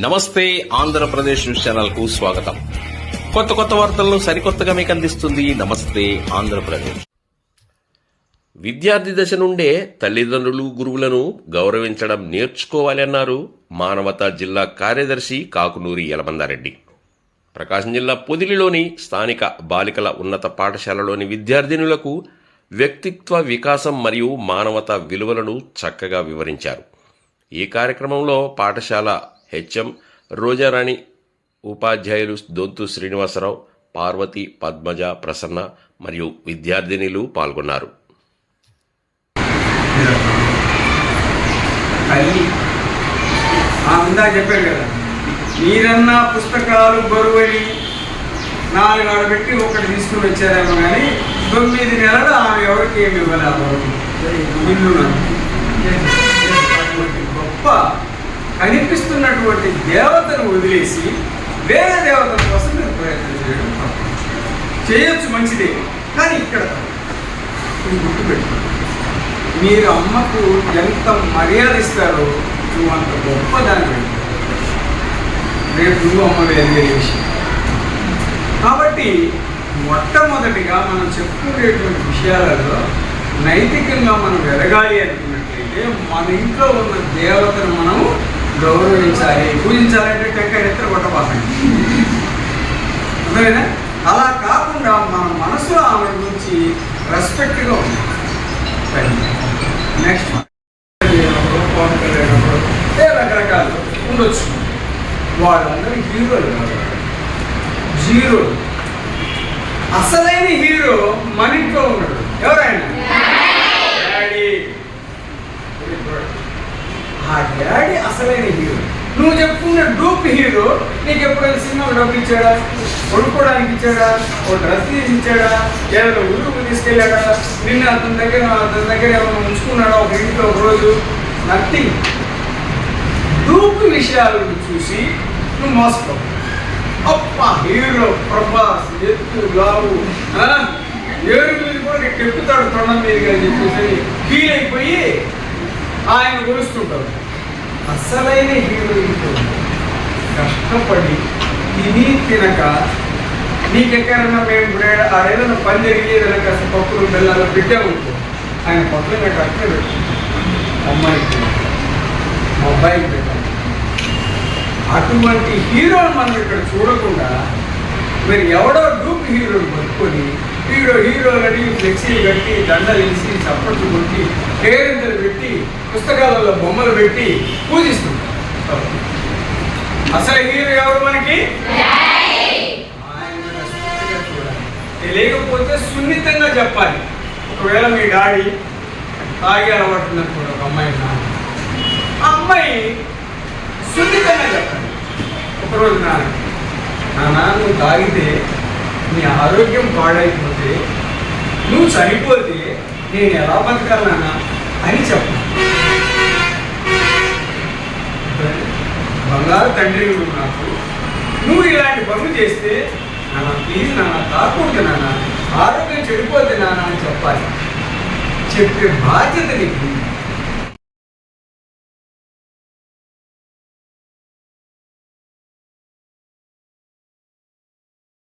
నమస్తే ఆంధ్రప్రదేశ్ న్యూస్ ఛానల్కు స్వాగతం. కొత్త కొత్త వార్తలను సరికొత్తగా మీకు అందిస్తుంది నమస్తే ఆంధ్రప్రదేశ్. విద్యార్థి దశ నుండే తల్లిదండ్రులు గురువులను గౌరవించడం నేర్చుకోవాలి అన్నారు మానవతా జిల్లా కార్యదర్శి కాకునూరి యలమందారెడ్డి. ప్రకాశం జిల్లా పొదిలిలోని స్థానిక బాలికల ఉన్నత పాఠశాలలోని విద్యార్థినులకు వ్యక్తిత్వ వికాసం మరియు మానవతా విలువలను చక్కగా వివరించారు. ఈ కార్యక్రమంలో పాఠశాల హెచ్ఎం రోజారాణి ఉపాధ్యాయులు దొంతు శ్రీనివాసరావు పార్వతి పద్మజ ప్రసన్న మరియు విద్యార్థినిలు పాల్గొన్నారు కదా మీరన్నా పుస్తకాలు బరువని నాలుగు ఆడబెట్టి ఒకటి తీసుకుని వచ్చారేమో కానీ తొమ్మిది నెలలు ఆమె ఎవరికి ఏమి ఇవ్వాలి ఆ బరువు ఇల్లు అటువంటి గొప్ప కనిపిస్తున్నటువంటి దేవతను వదిలేసి వేరే దేవతల కోసం మీరు ప్రయత్నం చేయడం చేయొచ్చు మంచిదే కానీ ఇక్కడ తప్పు. ఇది గుర్తుపెట్టుకోండి మీరు అమ్మకు ఎంత మర్యాద ఇస్తారో నువ్వు అంత గొప్ప దాన్ని రేపు నువ్వు అమ్మ వేరే విషయం. కాబట్టి మొట్టమొదటిగా మనం చెప్పుకునేటువంటి విషయాలలో నైతికంగా మనం ఎదగాలి అనుకున్నట్లయితే మన ఇంట్లో ఉన్న దేవతను మనం గౌరవించాలి పూజించాలంటే టెంకాయ ఎత్తర కొట్టబాకండి. అర్థమైనా అలా కాకుండా మన మనసులో ఆమె గురించి రెస్పెక్ట్గా ఉంది. నెక్స్ట్ పవన్ కళ్యాణ్ ఏ రకరకాలు ఉండొచ్చు. వాళ్ళందరూ హీరోలు. జీరోలు. జీరో అసలైన హీరో మన ఇంట్లో ఉన్నాడు ఎవరైనా డాడీ ఆ డాడీ అసలైన హీరో నువ్వు చెప్పుకున్న డూప్ హీరో నీకు ఎప్పుడైనా సినిమాకు డబ్బు ఇచ్చాడా? కొనుక్కోవడానికి ఇచ్చాడా? ఓ డ్రెస్ తీసి ఇచ్చాడా? ఏదైనా ఊరుకు తీసుకెళ్ళాడా? నిన్న అతని దగ్గర అతని దగ్గర ఏమైనా ఉంచుకున్నాడా? ఒక ఇంట్లో ఒక రోజు? నథింగ్ డూప్ విషయాలను చూసి నువ్వు మోసపోవు అప్ప హీరో ప్రభాస్ ఎత్తు లావు ఏడు మీద కూడా ఎక్కుతాడు తొండం మీదుగా అని చెప్పేసి ఫీల్ అయిపోయి ఆయన కొలుస్తుంటారు అసలైన హీరోయిన్తో కష్టపడి తిని తినక నీకెక్కడన్నా మేము ఇప్పుడు ఏడ- ఆడేదన్నా పని జరిగేది కనుక అసలు పప్పులు బెల్లాలు ఉంటుంది ఆయన పప్పులు నాకు అట్లే పెట్టు అమ్మాయికి అబ్బాయికి పెట్టాలి అటువంటి హీరోని మనం ఇక్కడ చూడకుండా మీరు ఎవడో డూప్ హీరోని పట్టుకొని హీరో హీరోలని ఫ్లెక్సీలు కట్టి దండలు వేసి చప్పట్లు కొట్టి పేరింతలు పెట్టి పుస్తకాలలో బొమ్మలు పెట్టి పూజిస్తుంటారు అసలు హీరో ఎవరు మనకి ఆయన చూడాలి. లేకపోతే సున్నితంగా చెప్పాలి ఒకవేళ మీ డాడీ తాగి అలవాటున్నది కూడా ఒక అమ్మాయి నాన్న. ఆ అమ్మాయి సున్నితంగా చెప్పాలి ఒకరోజు నాన్న నాన్న నువ్వు తాగితే నీ ఆరోగ్యం పాడైపోతుంది నువ్వు చనిపోతే నేను ఎలా బతకాలన్నా అని చెప్పు. బంగారు తండ్రి నువ్వు నాకు నువ్వు ఇలాంటి పనులు చేస్తే నాన్న ప్లీజ్ నాన్న కాకూడదు నాన్న. ఆరోగ్యం చెడిపోతే నాన్న అని చెప్పాలి. చెప్పే బాధ్యత నీకు